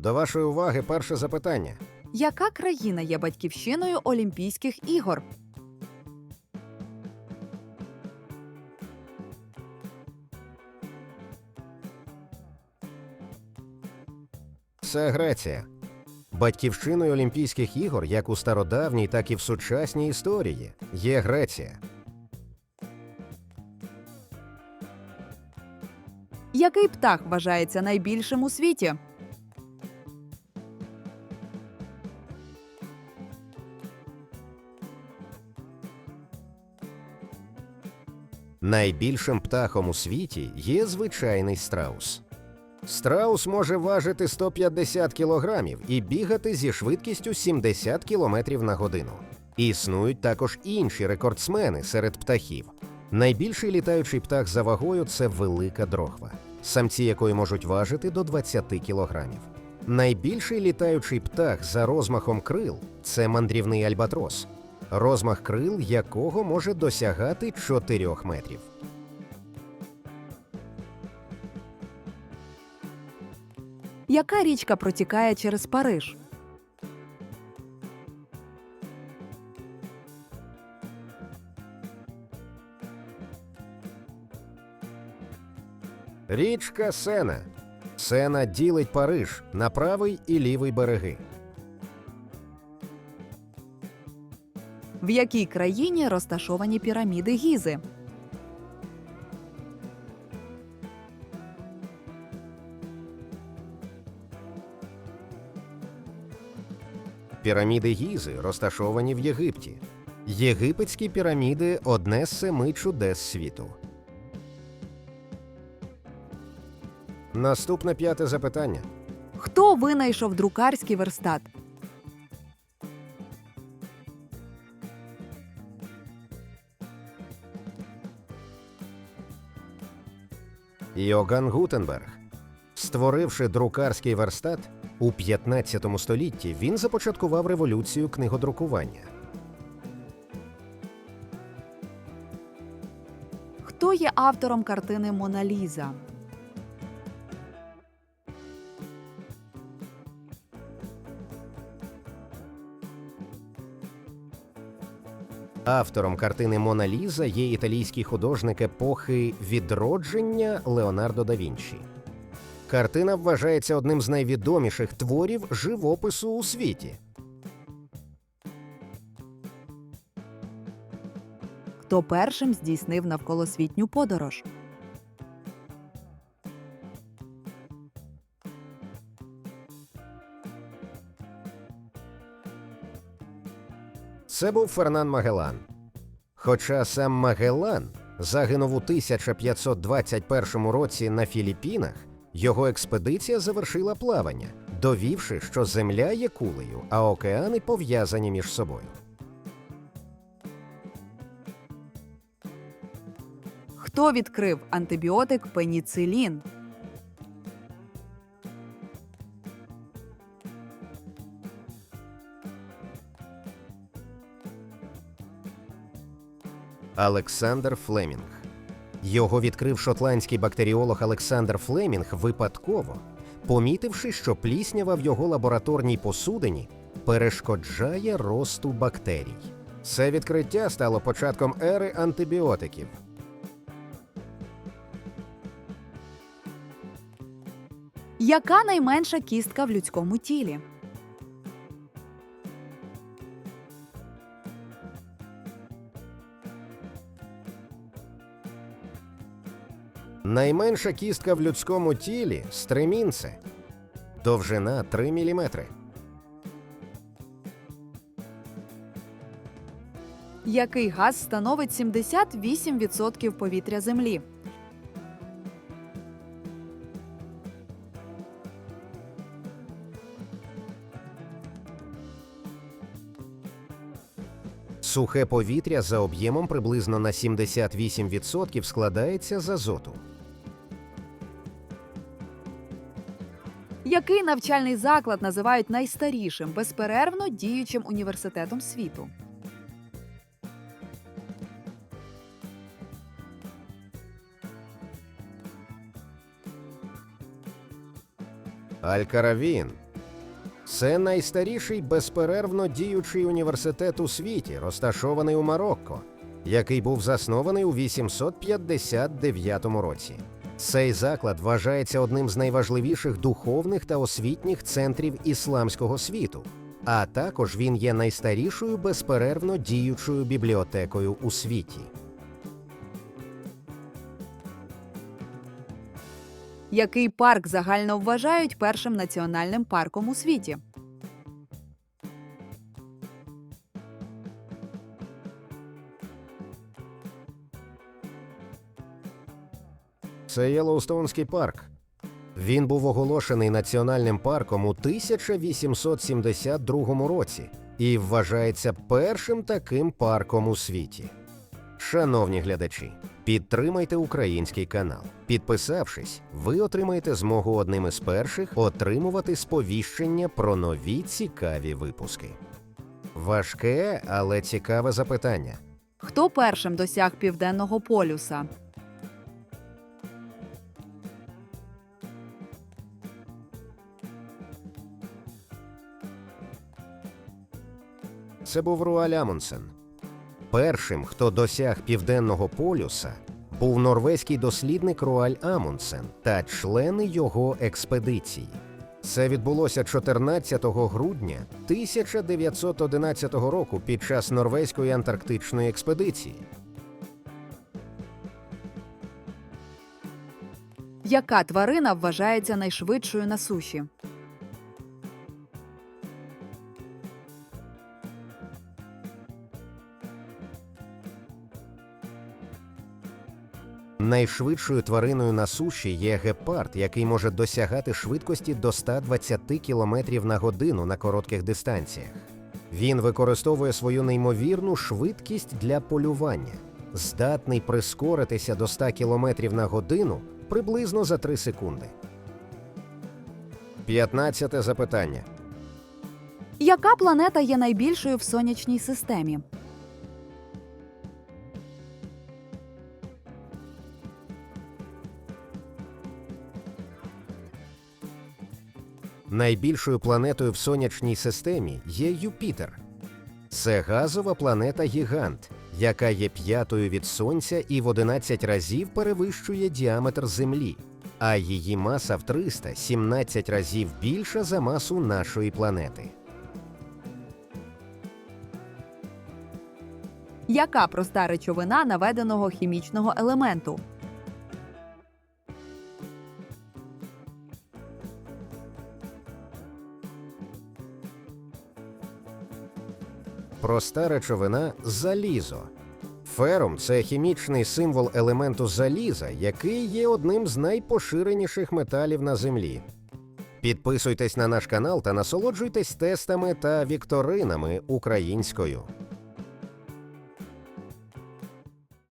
До вашої уваги перше запитання. Яка країна є батьківщиною Олімпійських ігор? Це Греція. Батьківщиною Олімпійських ігор, як у стародавній, так і в сучасній історії, є Греція. Який птах вважається найбільшим у світі? Найбільшим птахом у світі є звичайний страус. Страус може важити 150 кілограмів і бігати зі швидкістю 70 кілометрів на годину. Існують також інші рекордсмени серед птахів. Найбільший літаючий птах за вагою це велика дрохва, самці якої можуть важити до 20 кілограмів. Найбільший літаючий птах за розмахом крил це мандрівний альбатрос, розмах крил якого може досягати 4 метрів. Яка річка протікає через Париж? Річка Сена. Сена ділить Париж на правий і лівий береги. В якій країні розташовані піраміди Гізи? Піраміди Гізи розташовані в Єгипті. Єгипетські піраміди одне з семи чудес світу. Наступне п'яте запитання. Хто винайшов друкарський верстат? Йоган Гутенберг. Створивши друкарський верстат, у 15 столітті він започаткував революцію книгодрукування. Хто є автором картини Мона Ліза? Автором картини Мона Ліза є італійський художник епохи відродження Леонардо да Вінчі. Картина вважається одним з найвідоміших творів живопису у світі. Хто першим здійснив навколосвітню подорож? Це був Фернан Магелан. Хоча сам Магелан загинув у 1521 році на Філіппінах, його експедиція завершила плавання, довівши, що Земля є кулею, а океани пов'язані між собою. Хто відкрив антибіотик пеніцилін? Олександр Флемінг. Його відкрив шотландський бактеріолог Олександр Флемінг випадково, помітивши, що пліснява в його лабораторній посудині перешкоджає росту бактерій. Це відкриття стало початком ери антибіотиків. Яка найменша кістка в людському тілі? Найменша кістка в людському тілі стремінце. Довжина 3 мм. Який газ становить 78% повітря Землі? Сухе повітря за об'ємом приблизно на 78% складається з азоту. Який навчальний заклад називають найстарішим безперервно діючим університетом світу? Алькаравін Це найстаріший безперервно діючий університет у світі, розташований у Марокко, який був заснований у 859 році. Цей заклад вважається одним з найважливіших духовних та освітніх центрів ісламського світу, а також він є найстарішою безперервно діючою бібліотекою у світі. Який парк загально вважають першим національним парком у світі? Це Єлоустонський парк. Він був оголошений національним парком у 1872 році і вважається першим таким парком у світі. Шановні глядачі, підтримайте український канал. Підписавшись, ви отримаєте змогу одним із перших отримувати сповіщення про нові цікаві випуски. Важке, але цікаве запитання. Хто першим досяг південного полюса? Це був Руаль Амундсен. Першим, хто досяг південного полюса, був норвезький дослідник Руаль Амундсен та члени його експедиції. Це відбулося 14 грудня 1911 року під час норвезької антарктичної експедиції. Яка тварина вважається найшвидшою на суші? Найшвидшою твариною на суші є гепард, який може досягати швидкості до 120 км на годину на коротких дистанціях. Він використовує свою неймовірну швидкість для полювання, здатний прискоритися до 100 км на годину приблизно за 3 секунди. 15 запитання. Яка планета є найбільшою в сонячній системі? Найбільшою планетою в сонячній системі є Юпітер. Це газова планета Гігант, яка є п'ятою від Сонця і в 11 разів перевищує діаметр Землі, а її маса в 317 разів більша за масу нашої планети. Яка проста речовина наведеного хімічного елементу? Проста речовина залізо. Ферум це хімічний символ елементу заліза, який є одним з найпоширеніших металів на Землі. Підписуйтесь на наш канал та насолоджуйтесь тестами та вікторинами українською.